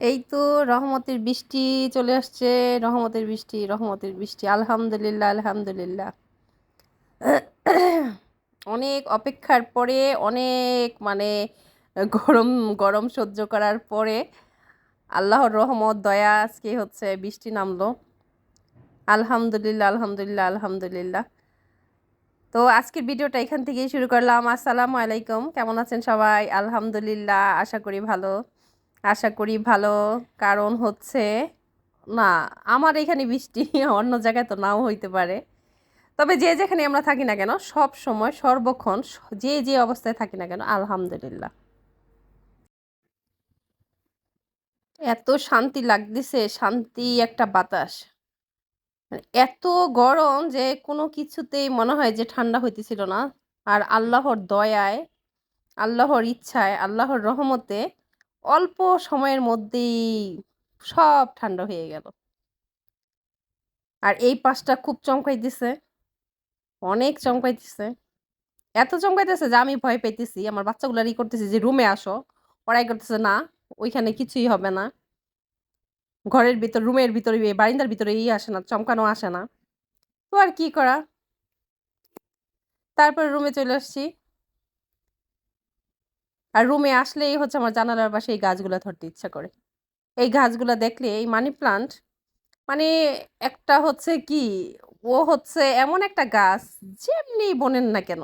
এই তো রহমতের বৃষ্টি চলে আসছে, রহমতের বৃষ্টি রহমতের বৃষ্টি, আলহামদুলিল্লাহ আলহামদুলিল্লাহ। অনেক অপেক্ষার পরে, অনেক মানে গরম গরম সহ্য করার পরে আল্লাহর রহমত, দয়া আজকে হচ্ছে বৃষ্টি নামলো। আলহামদুলিল্লাহ আলহামদুলিল্লাহ আলহামদুলিল্লাহ। তো আজকের ভিডিওটা এখান থেকেই শুরু করলাম। আসসালামু আলাইকুম। কেমন আছেন সবাই? আলহামদুলিল্লাহ, আশা করি ভালো। আশা করি ভালো কারণ হচ্ছে, না, আমার এখানে বৃষ্টি অন্য জায়গায় তো নাও হইতে পারে। তবে যে যেখানে আমরা থাকি না কেন, সব সময় সর্বক্ষণ যে যে অবস্থায় থাকি না কেন, আলহামদুলিল্লাহ। এত শান্তি লাগতেছে, শান্তি একটা বাতাস। মানে এত গরম যে কোনো কিছুতেই মনে হয় যে ঠান্ডা হইতেছিল না। আর আল্লাহর দয়ায়, আল্লাহর ইচ্ছায়, আল্লাহর রহমতে অল্প সময়ের মধ্যেই সব ঠান্ডা হয়ে গেল। আর এই পাশটা খুব চমকাইতেছে অনেক চমকাইতেছে এত চমকাইতেছে যে আমি ভয় পাইতেছি। আমার বাচ্চাগুলো ই করতেছি যে, রুমে আসো। পড়াই করতেছে, না, ওইখানে কিছুই হবে না। ঘরের ভিতর, রুমের ভিতরে বারিন্দার ভিতরে ই আসে না, চমকানো আসে না। তো আর কি করা? তারপর রুমে চলে আসছি। আর রুমে আসলেই হচ্ছে আমার জানালার পাশে এই গাছগুলো ধরতে ইচ্ছা করে। এই গাছগুলো দেখলে, এই মানি প্লান্ট মানে একটা হচ্ছে কি, ও হচ্ছে এমন একটা গাছ যেমনি বনেন না কেন।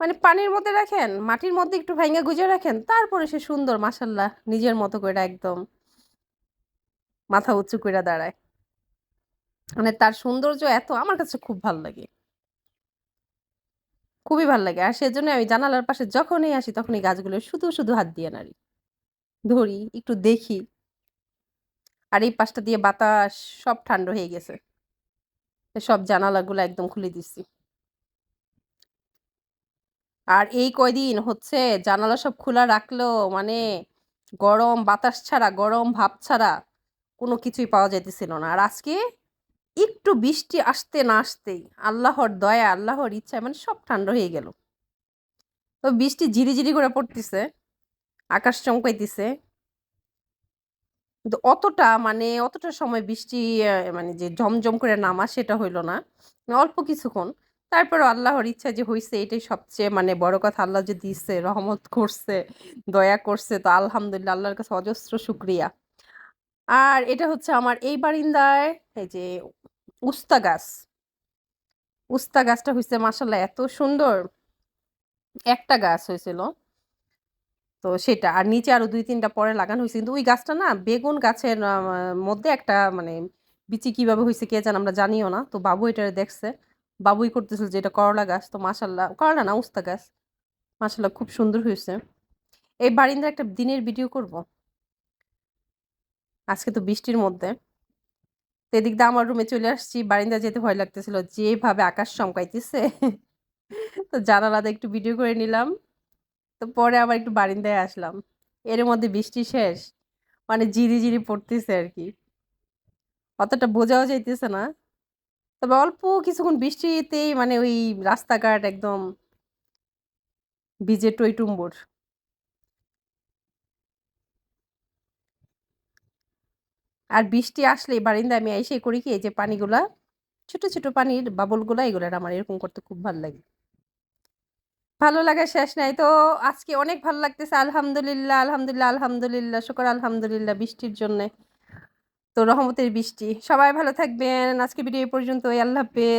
মানে পানির মধ্যে রাখেন, মাটির মধ্যে একটু ভাঙ্গা গুজে রাখেন, তারপরে সে সুন্দর মাসাল্লাহ নিজের মতো করে একদম মাথা উঁচু করে দাঁড়ায়। মানে তার সৌন্দর্য এত, আমার কাছে খুব ভালো লাগে। খুবই ভালো লাগে। আর সেজন্য আমি জানালার পাশে যখনই আসি তখনই গাছগুলো শুধু শুধু হাত দিয়ে নাড়ি। ধরি, একটু দেখি। আর এই পাশটা দিয়ে বাতাস সব ঠান্ডা হয়ে গেছে। সব জানালাগুলো একদম খুলে দিচ্ছি। আর এই কয়দিন হচ্ছে জানালা সব খোলা রাখলেও মানে গরম বাতাস ছাড়া, গরম ভাব ছাড়া কোনো কিছুই পাওয়া যাইতেছিল না। আর আজকে একটু বৃষ্টি আসতে না আসতেই আল্লাহর দয়া, আল্লাহর ইচ্ছা মানে সব ঠান্ডা হয়ে গেল। তো বৃষ্টি ঝিরি ঝিরি করে পড়তেছে, আকাশ চমকাইতেছে। কিন্তু অতটা মানে অতটা সময় বৃষ্টি মানে যে ঝমঝম করে নামা সেটা হইল না। অল্প কিছুক্ষণ তারপর আল্লাহর ইচ্ছা যে হয়েছে এটাই সবচেয়ে মানে বড় কথা। আল্লাহ যে দিচ্ছে রহমত করছে, দয়া করছে, তো আলহামদুলিল্লাহ, আল্লাহর কাছে অজস্র শুক্রিয়া। আর এটা হচ্ছে আমার এই বারিন্দায় এই যে উস্তা গাছ। উস্তা গাছটা হয়েছে মাসাল্লাহ এত সুন্দর। একটা গাছ হয়েছিল তো সেটা আর নিচে আরও দুই তিনটা পরে লাগানো হয়েছে কিন্তু ওই গাছটা না বেগুন গাছের মধ্যে একটা মানে বিচি কীভাবে হয়েছে কে জান আমরা জানিও না। তো বাবু এটা দেখছে। বাবুই করতেছিল যে এটা করলা গাছ। তো মাসাল্লাহ করলা না, উস্তা গাছ। মাসাল্লাহ খুব সুন্দর হয়েছে এই বারিন্দার একটা দিনের ভিডিও করব। আজকে তো বৃষ্টির মধ্যে। তো এদিক দিয়ে আমার রুমে চলে আসছি। বারিন্দা যেতে ভয় লাগতেছিল, যেভাবে আকাশ চমকাইতেছে। তো জানালাতে একটু ভিডিও করে নিলাম। তো পরে আবার একটু বারিন্দায় আসলাম। এর মধ্যে বৃষ্টি শেষ। মানে জিরি জিরি পড়তেছে আর কি। অতটা বোঝাও যাইতেছে না। তবে অল্প কিছুক্ষণ বৃষ্টিতেই মানে ওই রাস্তাঘাট একদম ভিজে টইটুম্বুর। আর বৃষ্টি আসলে বারিন্দা আমি এসে করি কি, এই যে পানিগুলা, ছোট ছোট পানির বাবলগুলা, এগুলার আমার এরকম করতে খুব ভালো লাগে। ভালো লাগে শেষ নাই। তো আজকে অনেক ভালো লাগতেছে, আলহামদুলিল্লাহ আলহামদুলিল্লাহ আলহামদুলিল্লাহ, শুকর আলহামদুলিল্লাহ বৃষ্টির জন্যে। তো রহমতের বৃষ্টি। সবাই ভালো থাকবেন। আজকে ভিডিও পর্যন্ত আল্লাহ হাফেজ।